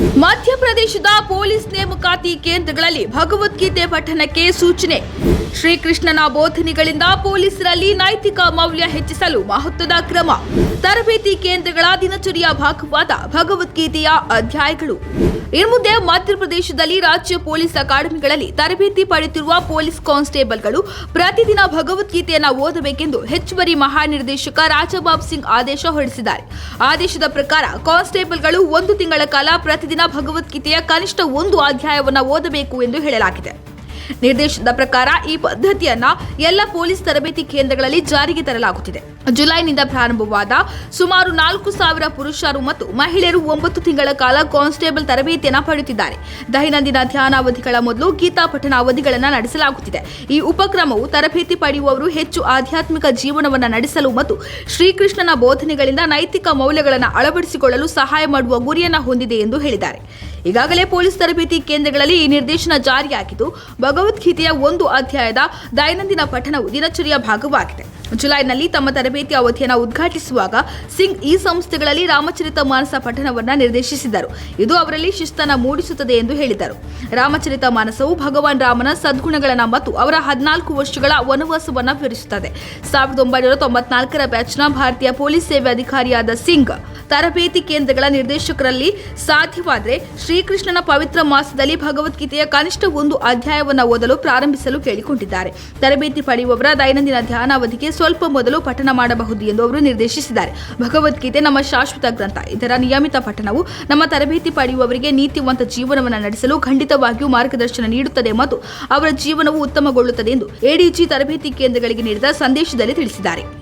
ಮಧ್ಯಪ್ರದೇಶದ ಪೊಲೀಸ್ ನೇಮಕಾತಿ ಕೇಂದ್ರಗಳಲ್ಲಿ ಭಗವದ್ಗೀತೆ ಪಠಣಕ್ಕೆ ಸೂಚನೆ. ಶ್ರೀಕೃಷ್ಣನ ಬೋಧನೆಗಳಿಂದ ಪೊಲೀಸರಲ್ಲಿ ನೈತಿಕ ಮೌಲ್ಯ ಹೆಚ್ಚಿಸಲು ಮಹತ್ವದ ಕ್ರಮ. ತರಬೇತಿ ಕೇಂದ್ರಗಳ ದಿನಚರಿಯ ಭಾಗವಾದ ಭಗವದ್ಗೀತೆಯ ಅಧ್ಯಾಯಗಳು. ಇನ್ಮುಂದೆ ಮಧ್ಯಪ್ರದೇಶದಲ್ಲಿ ರಾಜ್ಯ ಪೊಲೀಸ್ ಅಕಾಡೆಮಿಗಳಲ್ಲಿ ತರಬೇತಿ ಪಡೆಯುತ್ತಿರುವ ಪೊಲೀಸ್ ಕಾನ್ಸ್ಟೇಬಲ್ಗಳು ಪ್ರತಿದಿನ ಭಗವದ್ಗೀತೆಯನ್ನು ಓದಬೇಕೆಂದು ಹೆಚ್ಚುವರಿ ಮಹಾನಿರ್ದೇಶಕ ರಾಜಬಾಬ್ ಸಿಂಗ್ ಆದೇಶ ಹೊರಡಿಸಿದ್ದಾರೆ. ಆದೇಶದ ಪ್ರಕಾರ ಕಾನ್ಸ್ಟೇಬಲ್ಗಳು ಒಂದು ತಿಂಗಳ ಕಾಲ ಪ್ರತಿದಿನ ಭಗವದ್ಗೀತೆಯ ಕನಿಷ್ಠ ಒಂದು ಅಧ್ಯಾಯವನ್ನು ಓದಬೇಕು ಎಂದು ಹೇಳಲಾಗಿದೆ. ನಿರ್ದೇಶನದ ಪ್ರಕಾರ ಈ ಪದ್ಧತಿಯನ್ನ ಎಲ್ಲ ಪೊಲೀಸ್ ತರಬೇತಿ ಕೇಂದ್ರಗಳಲ್ಲಿ ಜಾರಿಗೆ ತರಲಾಗುತ್ತಿದೆ. ಜುಲೈನಿಂದ ಪ್ರಾರಂಭವಾದ ಸುಮಾರು ನಾಲ್ಕು ಸಾವಿರ ಪುರುಷರು ಮತ್ತು ಮಹಿಳೆಯರು ಒಂಬತ್ತು ತಿಂಗಳ ಕಾಲ ಕಾನ್ಸ್ಟೇಬಲ್ ತರಬೇತಿಯನ್ನು ಪಡೆಯುತ್ತಿದ್ದಾರೆ. ದೈನಂದಿನ ಧ್ಯಾನ ಅವಧಿಗಳ ಮೊದಲು ಗೀತಾ ಪಠಣ ಅವಧಿಗಳನ್ನು ನಡೆಸಲಾಗುತ್ತಿದೆ. ಈ ಉಪಕ್ರಮವು ತರಬೇತಿ ಪಡೆಯುವವರು ಹೆಚ್ಚು ಆಧ್ಯಾತ್ಮಿಕ ಜೀವನವನ್ನು ನಡೆಸಲು ಮತ್ತು ಶ್ರೀಕೃಷ್ಣನ ಬೋಧನೆಗಳಿಂದ ನೈತಿಕ ಮೌಲ್ಯಗಳನ್ನು ಅಳವಡಿಸಿಕೊಳ್ಳಲು ಸಹಾಯ ಮಾಡುವ ಗುರಿಯನ್ನು ಹೊಂದಿದೆ ಎಂದು ಹೇಳಿದ್ದಾರೆ. ಈಗಾಗಲೇ ಪೊಲೀಸ್ ತರಬೇತಿ ಕೇಂದ್ರಗಳಲ್ಲಿ ಈ ನಿರ್ದೇಶನ ಜಾರಿಯಾಗಿದ್ದು ಭಗವದ್ಗೀತೆಯ ಒಂದು ಅಧ್ಯಾಯದ ದೈನಂದಿನ ಪಠಣವು ದಿನಚರಿಯ ಭಾಗವಾಗಿದೆ. ಜುಲೈನಲ್ಲಿ ತಮ್ಮ ತರಬೇತಿ ಅವಧಿಯನ್ನು ಉದ್ಘಾಟಿಸುವಾಗ ಸಿಂಗ್ ಈ ಸಂಸ್ಥೆಗಳಲ್ಲಿ ರಾಮಚರಿತ ಮಾನಸ ಪಠಣವನ್ನು ನಿರ್ದೇಶಿಸಿದರು. ಇದು ಅವರಲ್ಲಿ ಶಿಸ್ತನ ಮೂಡಿಸುತ್ತದೆ ಎಂದು ಹೇಳಿದರು. ರಾಮಚರಿತ ಮಾನಸವು ಭಗವಾನ್ ರಾಮನ ಸದ್ಗುಣಗಳನ್ನು ಮತ್ತು ಅವರ ಹದಿನಾಲ್ಕು ವರ್ಷಗಳ ವನವಾಸವನ್ನು ವಿವರಿಸುತ್ತದೆ. ಸಾವಿರದ ಒಂಬೈನೂರ ತೊಂಬತ್ನಾಲ್ಕರ ಬ್ಯಾಚ್ನ ಭಾರತೀಯ ಪೊಲೀಸ್ ಸೇವೆ ಅಧಿಕಾರಿಯಾದ ಸಿಂಗ್ ತರಬೇತಿ ಕೇಂದ್ರಗಳ ನಿರ್ದೇಶಕರಲ್ಲಿ ಸಾಧ್ಯವಾದರೆ ಶ್ರೀಕೃಷ್ಣನ ಪವಿತ್ರ ಮಾಸದಲ್ಲಿ ಭಗವದ್ಗೀತೆಯ ಕನಿಷ್ಠ ಒಂದು ಅಧ್ಯಾಯವನ್ನು ಓದಲು ಪ್ರಾರಂಭಿಸಲು ಕೇಳಿಕೊಂಡಿದ್ದಾರೆ. ತರಬೇತಿ ಪಡೆಯುವವರ ದೈನಂದಿನ ಧ್ಯಾನಾವಧಿಗೆ ಸ್ವಲ್ಪ ಮೊದಲು ಪಠಣ ಮಾಡಬಹುದು ಎಂದು ಅವರು ನಿರ್ದೇಶಿಸಿದ್ದಾರೆ. ಭಗವದ್ಗೀತೆ ನಮ್ಮ ಶಾಶ್ವತ ಗ್ರಂಥ. ಇದರ ನಿಯಮಿತ ಪಠಣವು ನಮ್ಮ ತರಬೇತಿ ಪಡೆಯುವವರಿಗೆ ನೀತಿವಂತ ಜೀವನವನ್ನು ನಡೆಸಲು ಖಂಡಿತವಾಗಿಯೂ ಮಾರ್ಗದರ್ಶನ ನೀಡುತ್ತದೆ ಮತ್ತು ಅವರ ಜೀವನವು ಉತ್ತಮಗೊಳ್ಳುತ್ತದೆ ಎಂದು ಎಡಿಜಿ ತರಬೇತಿ ಕೇಂದ್ರಗಳಿಗೆ ನೀಡಿದ ಸಂದೇಶದಲ್ಲಿ ತಿಳಿಸಿದ್ದಾರೆ.